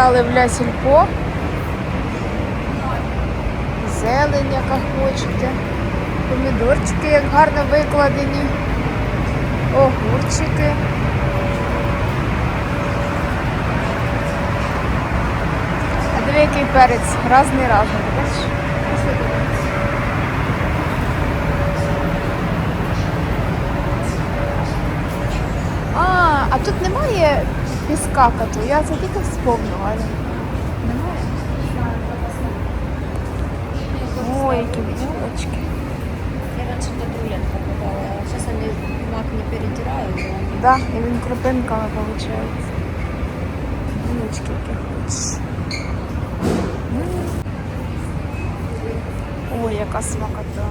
Завітали в Ля Сільпо. Зелень, яка хочете. Помідорчики, як гарно викладені. Огурчики. А диви, який перець. Разний разний. Бачиш? А, а тут немає піска коту. Я це тільки вспомнила. Немає? Ой, які булочки. Я раньше до туалет покупала, а сейчас они мак не перетирают. и они- Да, і він крупинками виходить. Булочки, які хочеш. М. Ой, яка смакота.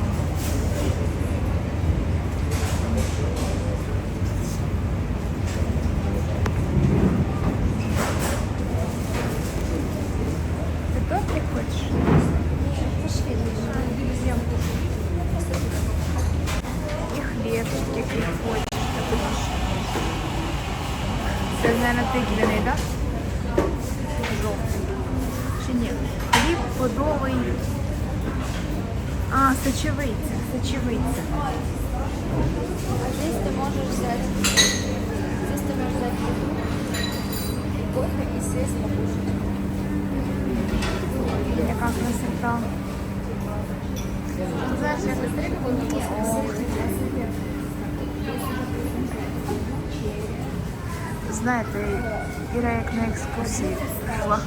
Це, мабуть, тиквяний, так? Жовтий. Чи ні? Хліб подовий. А, сочевиця, сочевиця. А здесь ты можешь взять, здесь ты можешь взять еду, кофе и сесть покушать. Яка красота. Знаешь, я быстрее Знаєте, Іра як на екскурсії була.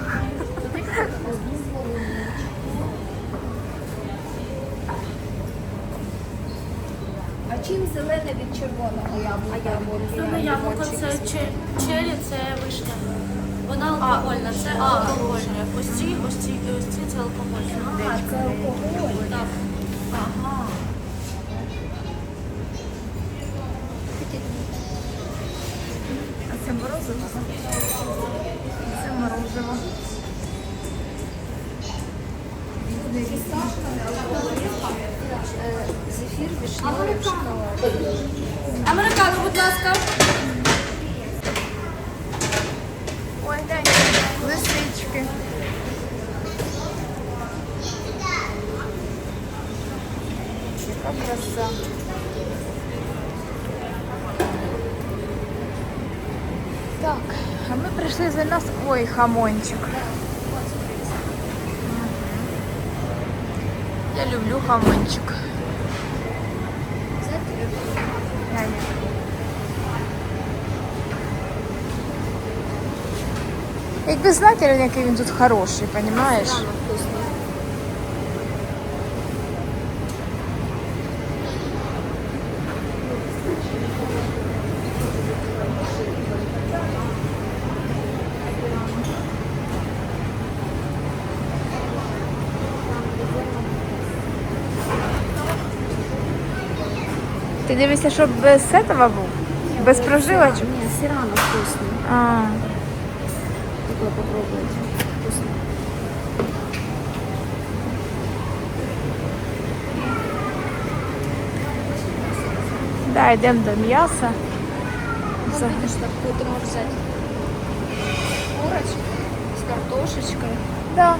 А чим зелене від червоного яблука? Саме яблуко це че- чері, це вишня. Вона алкогольна, це алкогольне. Ось ці, ось ці, ось ці це алкогольне. А, це алкоголь. Так. Ага. Морозиво? Це морозиво. Е, Зефір, вишневий, шоколад. Американо, будь ласка. Ой, глянь, лисички. а ми прийшли за нас. Ой, хамончик. Я люблю хамончик. Глянь. Якби знати, який він тут хороший, розумієш? Ти дивишся, щоб без этого був? Без прожилочок? Нет, сирано вкусно. А, Такое попробуйте. Вкусно. да, йдемо до м'яса. Ну, можешь взять курочку с картошечкой. Да.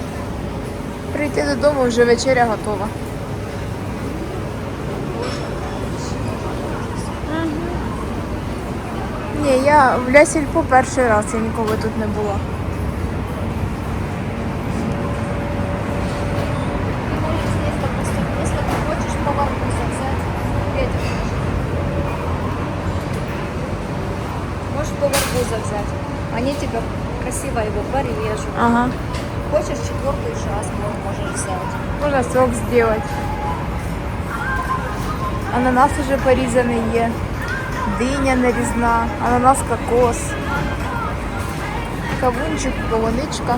Прийти додому, вже вечеря готова. Ні, я в Ля Сільпо перший раз, я ніколи тут не була. Можешь хочешь поварку взять. Они тебе красиво его порежут. Ага. Хочешь четвертый шас можешь взять. Можна сок зробити. Ананас уже порізаний є. Диня нарізна, ананас кокос. Кавунчик, полуничка.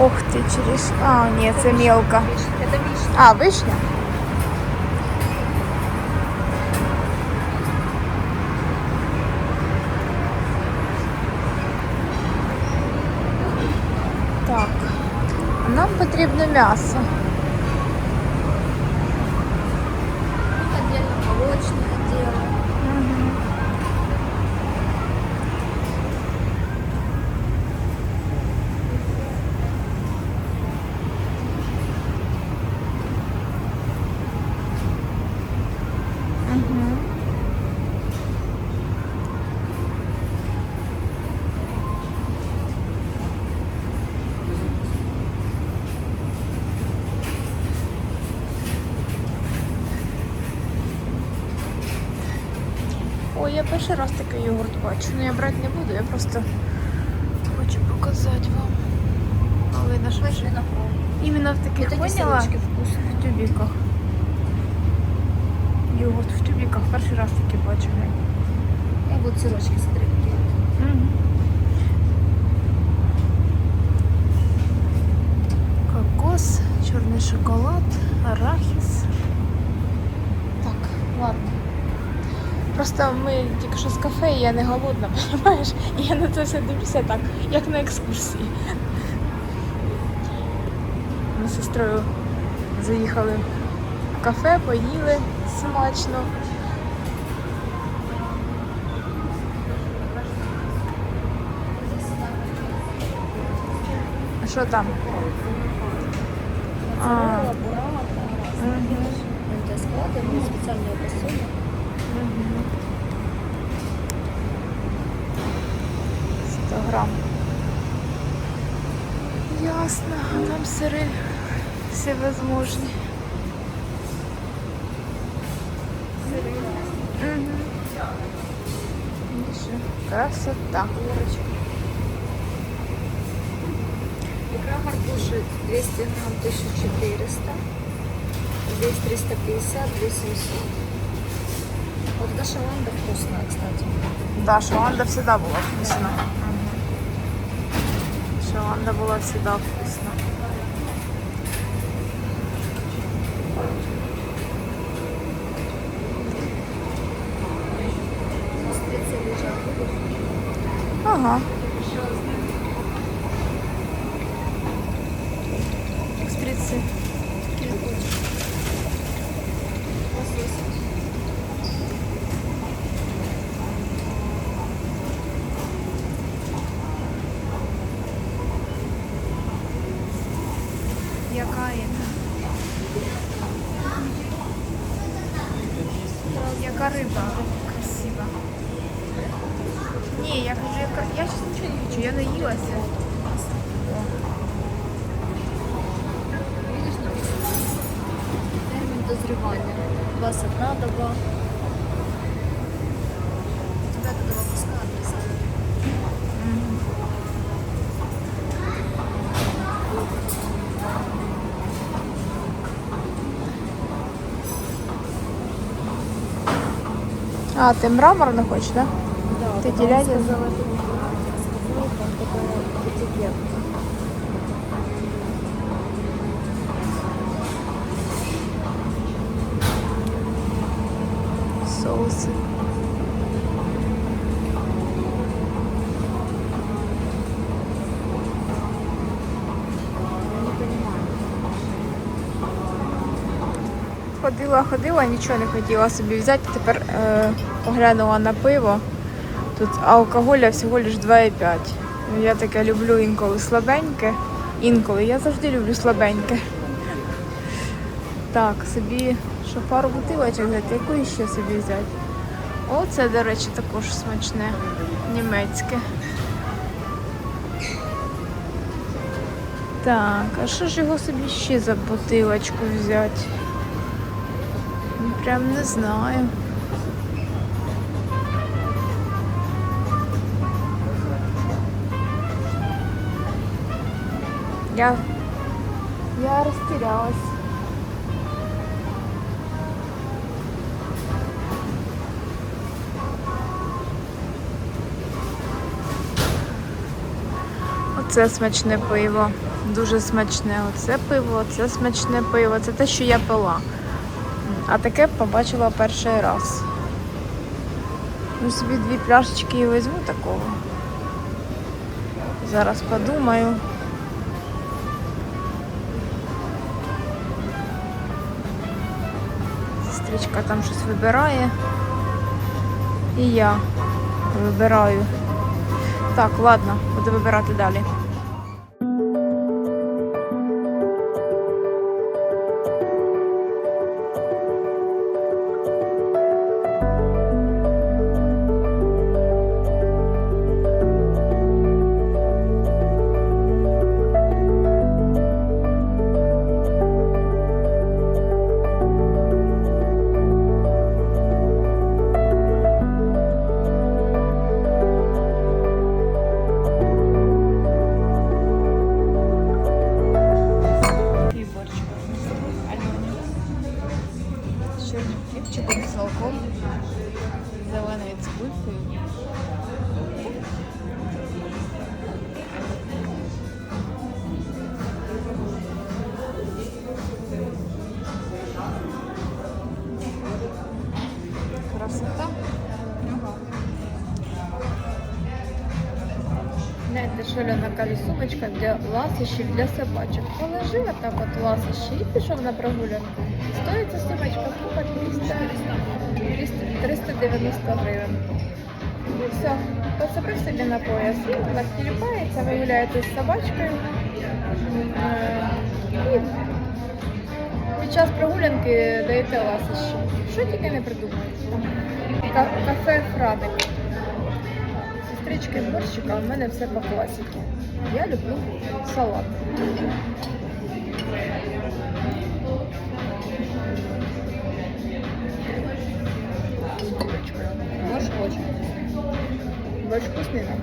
Ох ти, через. А, ні, це мелко. Это вишня. А, вишня? Так. Нам потрібно м'ясо. Перший раз такий йогурт бачу. Ну я брати не буду, я просто хочу показати вам. Але на що? Іменно в таких Такі поняла в тюбіках. Йогурт в тюбіках перший раз таки бачу. Я вот сырочки смотри. Мгм. Кокос, чорний шоколад, арахіс. Так, ладно. Просто ми тільки що з кафе, і я не голодна, розумієш? І я на це все дивлюся так, як на екскурсії. Ми з сестрою заїхали в кафе, поїли смачно. А що там? А. Моцарелла, буррата. Это 100 грам. Ясно, а там сири всевозможні. Ну що, Красота. Икра горбуши 200 грамм 1400. Здесь 350, 2700. Эта шаланда вкусная, кстати. Да, шаланда всегда была вкусна. Шаланда была всегда вкусна. Ага. 21 доба. Ребята, доба пускай отрезали. А, ты мрамор не хочешь, да? Да, Ты теряешь? сказала, Понимаю. Ходила, ходила, нічого не хотіла собі взяти. Тепер е, поглянула на пиво. Тут алкоголя всього лиш 2,5. Я таке люблю інколи слабеньке. Інколи я завжди люблю слабеньке. Так, собі що пару бутилочок взяти, яку ще собі взяти. О, це, до речі, також смачне. Німецьке. Так, а що ж його собі ще за бутилочку взяти? Ну, Прям не знаю. Я, я растерялась. Оце смачне пиво. Дуже смачне. Оце пиво, це смачне пиво. Це те, що я пила. А таке побачила перший раз. Ну, собі дві пляшечки і візьму такого. Зараз подумаю. Сестричка там щось вибирає. І я вибираю. Так, ладно, буду вибирати далі. Зеленою цибулькою. Красота. Знаєте, шалена каже, сумочка для ласощів для собачок. Положив так от ласощі і пішов на прогулянку. Стоїть сумочка 300, 300, 390 гривень. І все, поцепив собі на пояс, вона тіліпається, ви з собачкою. Е, І під час прогулянки даєте ласощі. Що тільки не придумаєте. Ка- Кафе Фрадик. Сестрички борщика, у мене все по класіки. Я люблю салат. Борщ очень. Борщ вкусний, да?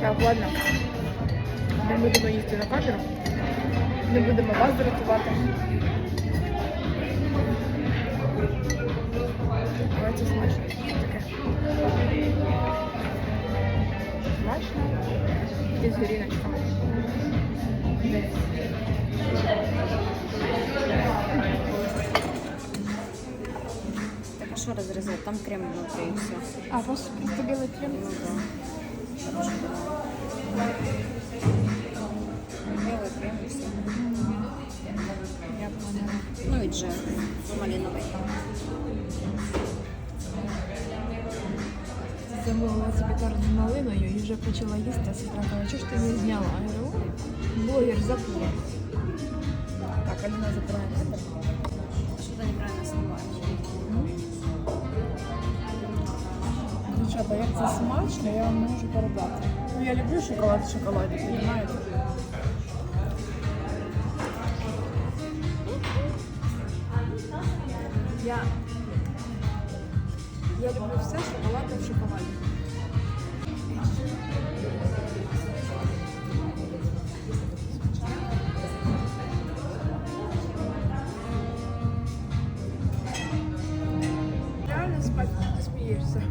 Так, ладно. Ми будемо їсти на камеру. Не будемо вас дратувати. Давайте смачно. Таке? Смачно. І з горіночками. Що розрізати? Там крем внутрі і все. А, просто просто білий крем. Ну да. Белый крем и все. Я поняла. Ну и джем малиновый. Замовила собі торт з малиною і вже почала їсти, а сестра каже, чого ж ти не зняла? Я говорю, ой, блогер забула. Так, Аліна забирає як це смачно, я вам не можу передати. Ну, я люблю шоколад в шоколаді, розумієте? Я, я люблю все шоколадне в шоколаді. Реально спать не смієшся.